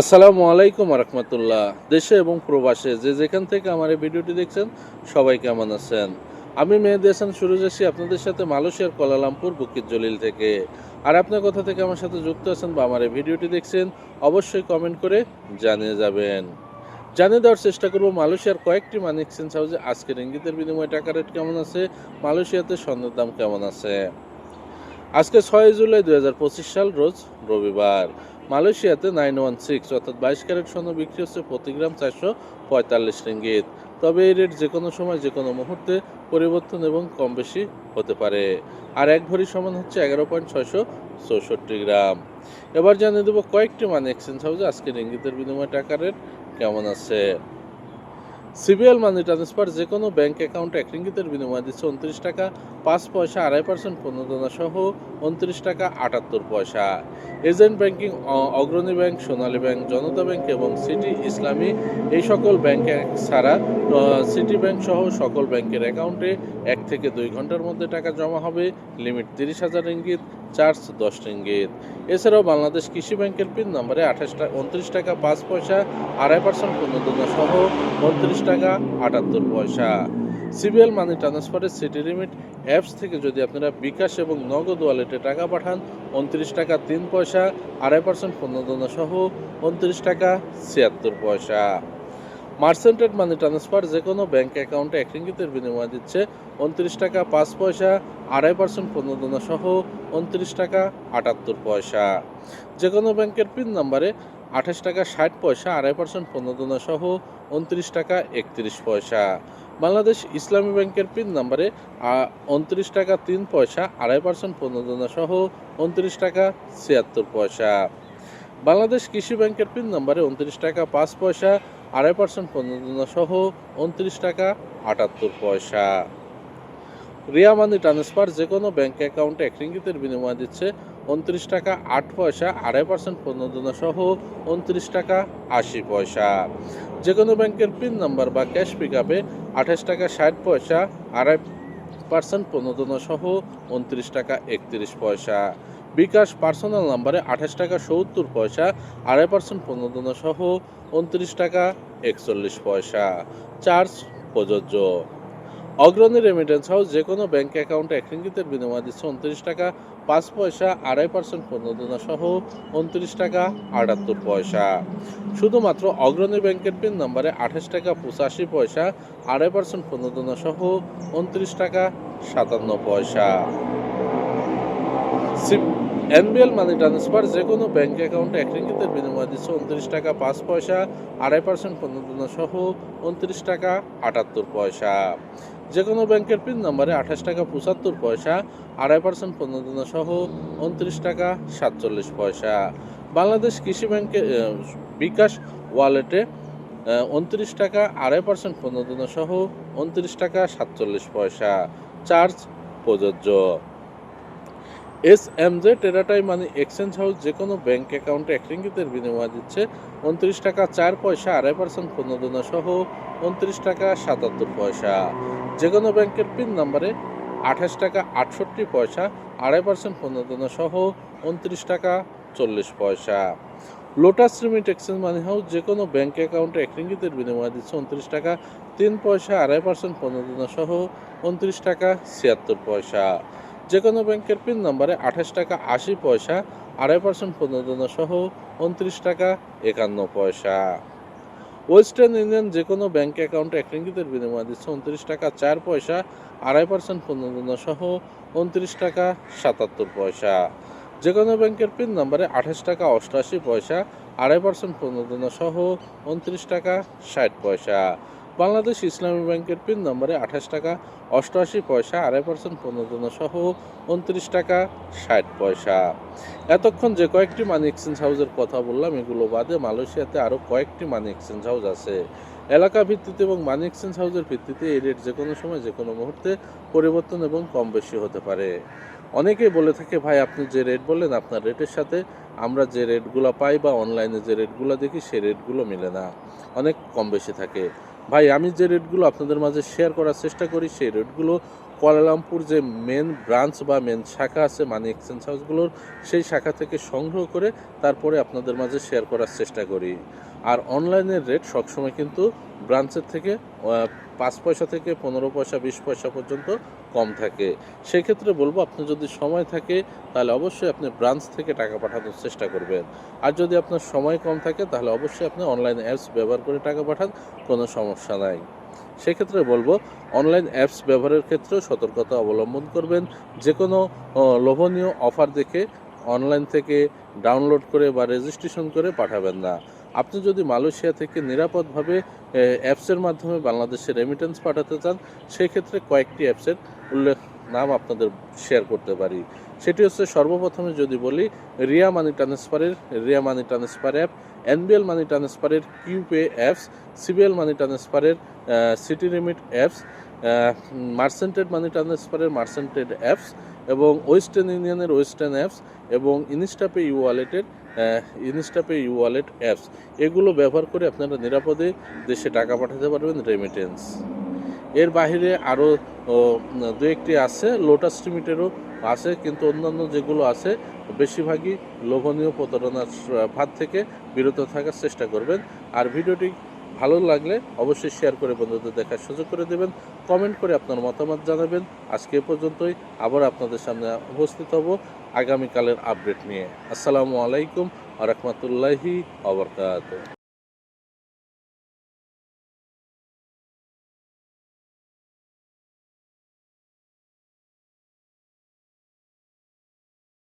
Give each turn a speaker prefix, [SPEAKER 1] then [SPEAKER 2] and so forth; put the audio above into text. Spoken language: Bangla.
[SPEAKER 1] আসসালামু আলাইকুম রহমতুল্লাহ দেশে এবং প্রবাসে যে যেখান থেকে আমার এই ভিডিওটি দেখছেন, সবাই কেমন আছেন? আমি মেহেদি হাসান সুরজ আছি আপনাদের সাথে মালয়েশিয়ার কলালামপুর বুকির জলিল থেকে। আর আপনার কথা থেকে আমার সাথে যুক্ত আছেন বা আমার এই ভিডিওটি দেখছেন, অবশ্যই কমেন্ট করে জানিয়ে যাবেন। জানিয়ে দেওয়ার চেষ্টা করব, মালয়েশিয়ার কয়েকটি মানি এক্সচেঞ্জ হাউসে আজকের ইঙ্গিতের বিনিময়ে টাকা রেট কেমন আছে, মালয়েশিয়াতে স্বর্ণের দাম কেমন আছে? আজকে ছয় জুলাই দুই হাজার পঁচিশ সাল, রোজ রবিবার। মালয়েশিয়াতে নাইন ওয়ান সিক্স অর্থাৎ বাইশ ক্যারেট স্বর্ণ বিক্রি হচ্ছে প্রতি গ্রাম চারশো পঁয়তাল্লিশ রিঙ্গিত। তবে এই রেট যে কোনো সময়, যে কোনো মুহূর্তে পরিবর্তন এবং কম বেশি হতে পারে। আর এক ভরি সমান হচ্ছে এগারো পয়েন্ট ছয়শো চৌষট্টি গ্রাম। এবার জানিয়ে দেবো কয়েকটি মানে এক্সচেঞ্জ হাউসে আজকে রিঙ্গিতের বিনিময় টাকা রেট কেমন আছে। সিবিএল মানি ট্রান্সফার যে কোনো ব্যাংক অ্যাকাউন্টে এক রিঙ্গিতের বিনিময় দিচ্ছে উনত্রিশ টাকা, পাঁচ পয়সা, আড়াই পার্সেন্ট প্রণোদনা সহ উনত্রিশ টাকা, আটাত্তর পয়সা। Agent banking Agrani bank, Sonali bank, Janata bank এবং সিটি ইসলামী এই সকল ব্যাংক ছাড়া সিটি ব্যাংক সহ সকল ব্যাংকের অ্যাকাউন্টে এক থেকে দুই ঘণ্টার মধ্যে টাকা জমা হবে। লিমিট তিরিশ হাজার রিঙ্গিত। চার্জ, দশ রিঙ্গিত। এছাড়াও বাংলাদেশ কৃষি ব্যাংকের পিন নম্বরে আঠাশ টাকা উনত্রিশ টাকা, পাঁচ পয়সা, আড়াই পার্সেন্ট প্রণোদনা সহ উনত্রিশ টাকা, আটাত্তর পয়সা। সিবিএল মানি ট্রান্সফারের সিটি লিমিট অ্যাপস থেকে যদি আপনারা বিকাশ এবং নগদ ওয়ালেটে টাকা পাঠান, উনত্রিশ টাকা, তিন পয়সা, আড়াই পার্সেন্ট প্রণোদনা সহ, উনত্রিশ টাকা, ছিয়াত্তর পয়সা। মার্সেন্টেড মানি ট্রান্সফার যে কোনো ব্যাংক অ্যাকাউন্টে এক রিঙ্গিতের বিনিময় দিচ্ছে। উনত্রিশ টাকা পাঁচ পয়সা, আড়াই পার্সেন্ট প্রণোদনা সহ উনত্রিশ টাকা আটাত্তর পয়সা। যে কোনো ব্যাংকের পিন নাম্বারে আঠাশ টাকা ষাট পয়সা, আড়াই পার্সেন্ট প্রণোদনা সহ উনত্রিশ টাকা একত্রিশ পয়সা। বাংলাদেশ ইসলামী ব্যাংকের পিন নাম্বারে উনত্রিশ টাকা তিন পয়সা, আড়াই পার্সেন্ট প্রণোদনা সহ উনত্রিশ টাকা ছিয়াত্তর পয়সা। বাংলাদেশ কৃষি ব্যাংকের পিন নাম্বারে উনত্রিশ টাকা পাঁচ পয়সা আড়াই পার্সেন্ট প্রণোদনা সহ উনত্রিশ টাকা আটাত্তর পয়সা। রিয়া মানি ট্রান্সফার যে কোনো ব্যাঙ্ক অ্যাকাউন্টে এক রিঙ্গিতের বিনিময় দিচ্ছে উনত্রিশ টাকা আট পয়সা, আড়াই পার্সেন্ট প্রণোদনা সহ উনত্রিশ টাকা আশি পয়সা। যে কোনো ব্যাংকের পিন নাম্বার বা ক্যাশ পিক আপে আঠাশ টাকা ষাট পয়সা, আড়াই পার্সেন্ট প্রণোদনা সহ উনত্রিশ টাকা একত্রিশ পয়সা। বিকাশ পার্সোনাল নাম্বারে আঠাশ টাকা সত্তর পয়সা, আড়াই পার্সেন্ট প্রণোদনা সহ উনত্রিশ টাকা একচল্লিশ পয়সা। চার্জ প্রযোজ্য। অগ্রণী রেমিটেন্স হাউস যে কোনো ব্যাংক অ্যাকাউন্টে এক বিনিময় দিচ্ছে উনত্রিশ টাকা, পাঁচ পয়সা, আড়াই পার্সেন্ট প্রণোদনা সহ উনত্রিশ টাকা আটাত্তর পয়সা। শুধুমাত্র অগ্রণী ব্যাংকের পিন নম্বরে আঠাশ টাকা পঁচাশি পয়সা, আড়াই পার্সেন্ট প্রণোদনা সহ উনত্রিশ টাকা সাতান্ন পয়সা। এনবিএল মানি ট্রান্সফার যে কোনো ব্যাংক অ্যাকাউন্টে এক রিঙ্গিতের বিনিময় দিচ্ছে উনত্রিশ টাকা পাঁচ পয়সা, আড়াই পার্সেন্ট প্রণোদনা সহ উনত্রিশ টাকা আটাত্তর পয়সা। যে কোনো ব্যাংকের পিন নম্বরে আঠাশ টাকা পঁচাত্তর পয়সা, আড়াই পার্সেন্ট প্রণোদনা সহ উনত্রিশ টাকা সাতচল্লিশ পয়সা। বাংলাদেশ কৃষি ব্যাংকে বিকাশ ওয়ালেটে উনত্রিশ টাকা, আড়াই পার্সেন্ট প্রণোদনা সহ উনত্রিশ টাকা সাতচল্লিশ পয়সা। চার্জ প্রযোজ্য। এস এম জে টেরাটাই মানি এক্সচেঞ্জ হাউস যে কোনো ব্যাঙ্ক অ্যাকাউন্টে এক রিঙ্গিতের বিনিময় দিচ্ছে। উনত্রিশ টাকা চার পয়সা, আড়াই পার্সেন্ট প্রণোদনা সহ উনত্রিশ টাকা সাতাত্তর পয়সা। যে কোনো ব্যাংকের পিন নাম্বারে আঠাশ টাকা আটষট্টি পয়সা, আড়াই পার্সেন্ট প্রণোদনা সহ উনত্রিশ টাকা চল্লিশ পয়সা। Lotus remit exchange money house যে কোনো ব্যাঙ্ক অ্যাকাউন্টে এক রিঙ্গিতের বিনিময় দিচ্ছে উনত্রিশ টাকা তিন পয়সা, আড়াই পার্সেন্ট প্রণোদনা সহ উনত্রিশ টাকা ছিয়াত্তর পয়সা। যে কোনো ব্যাংকের পিন নম্বরে আঠাশ টাকা আশি পয়সা, আড়াই পার্সেন্ট প্রণোদনা সহ উনত্রিশ টাকা একান্ন পয়সা। ওয়েস্টার্ন ইউনিয়ন যে কোনো ব্যাংক অ্যাকাউন্টে এক রিঙ্গিতের বিনিময় দিচ্ছে উনত্রিশ টাকা চার পয়সা, আড়াই পার্সেন্ট প্রণোদনা সহ উনত্রিশ টাকা সাতাত্তর পয়সা। যে কোনো ব্যাংকের পিন নম্বরে আঠাশ টাকা অষ্টআশি পয়সা, আড়াই পার্সেন্ট প্রণোদনা সহ উনত্রিশ টাকা ষাট পয়সা। বাংলাদেশ ইসলামী ব্যাংকের পিন নম্বরে আঠাশ টাকা, অষ্টআশি পয়সা, আড়াই পার্সেন্ট প্রণোদনা সহ উনত্রিশ টাকা, ষাট পয়সা। এতক্ষণ যে কয়েকটি মানি এক্সচেঞ্জ হাউসের কথা বললাম, এগুলো বাদে মালয়েশিয়াতে আরও কয়েকটি মানি এক্সচেঞ্জ হাউস আছে। এলাকা ভিত্তিতে এবং মানি এক্সচেঞ্জ হাউসের ভিত্তিতে এই রেট যে কোনো সময়, যে কোনো মুহূর্তে পরিবর্তন এবং কম বেশি হতে পারে। অনেকেই বলে থাকে, ভাই, আপনি যে রেট বললেন, আপনার রেটের সাথে আমরা যে রেটগুলো পাই বা অনলাইনে যে রেটগুলো দেখি, সেই রেটগুলো মিলে না। অনেক কম বেশি থাকে। ভাই, আমি যে রেটগুলো আপনাদের মাঝে শেয়ার করার চেষ্টা করি, সেই রেটগুলো কুয়ালালামপুর যে মেন ব্রাঞ্চ বা মেন শাখা আছে মানি এক্সচেঞ্জ হাউসগুলোর সেই শাখা থেকে সংগ্রহ করে তারপরে আপনাদের মাঝে শেয়ার করার চেষ্টা করি। আর অনলাইনের রেট সবসময় কিন্তু ব্রাঞ্চের থেকে পাঁচ পয়সা থেকে পনেরো পয়সা, বিশ পয়সা পর্যন্ত কম থাকে। সেক্ষেত্রে বলব আপনি যদি সময় থাকে, তাহলে অবশ্যই আপনি ব্রাঞ্চ থেকে টাকা পাঠানোর চেষ্টা করবেন। আর যদি আপনার সময় কম থাকে, তাহলে অবশ্যই আপনি অনলাইন অ্যাপস ব্যবহার করে টাকা পাঠান, কোনো সমস্যা নাই। সেক্ষেত্রে বলব, অনলাইন অ্যাপস ব্যবহারের ক্ষেত্রেও সতর্কতা অবলম্বন করবেন। যে কোনো লোভনীয় অফার দেখে অনলাইন থেকে ডাউনলোড করে বা রেজিস্ট্রেশন করে পাঠাবেন না। আপনি যদি মালয়েশিয়া থেকে নিরাপদভাবে অ্যাপসের মাধ্যমে বাংলাদেশে রেমিটেন্স পাঠাতে চান, সেক্ষেত্রে কয়েকটি অ্যাপসের উল্লেখ নাম আপনাদের শেয়ার করতে পারি। সেটি হচ্ছে সর্বপ্রথমে যদি বলি, রিয়া মানি ট্রান্সফারের, Ria money transfer app, NBL money ট্রান্সফারের, কিউপে অ্যাপস, সিবিএল মানি ট্রান্সফারের সিটি লিমিট অ্যাপস মার্সেন্টেড মানি ট্রান্সফারের মার্সেন্টেড অ্যাপস এবং ওয়েস্টার্ন ইউনিয়নের ওয়েস্টার্ন অ্যাপস এবং ইনস্টাপে ইউ ওয়ালেটের ইনস্টাপে ইউ ওয়ালেট অ্যাপস। এগুলো ব্যবহার করে আপনারা নিরাপদে দেশে টাকা পাঠাতে পারবেন রেমিটেন্স এর বাইরে আরও দু একটি আছে লোটাস লিমিটেরও আছে, কিন্তু অন্যান্য যেগুলো আছে, বেশিরভাগই লোভনীয় প্রতারণার ভাত থেকে বিরত থাকার চেষ্টা করবেন। আর ভিডিওটি ভালো লাগলে অবশ্যই শেয়ার করে বন্ধুদের দেখার সুযোগ করে দেবেন কমেন্ট করে আপনার মতামত জানাবেন। আজকে এ পর্যন্তই, আবার আপনাদের সামনে উপস্থিত হব আগামীকালের আপডেট নিয়ে। আসসালামু আলাইকুম আ রহমতুল্লাহি আবরকাত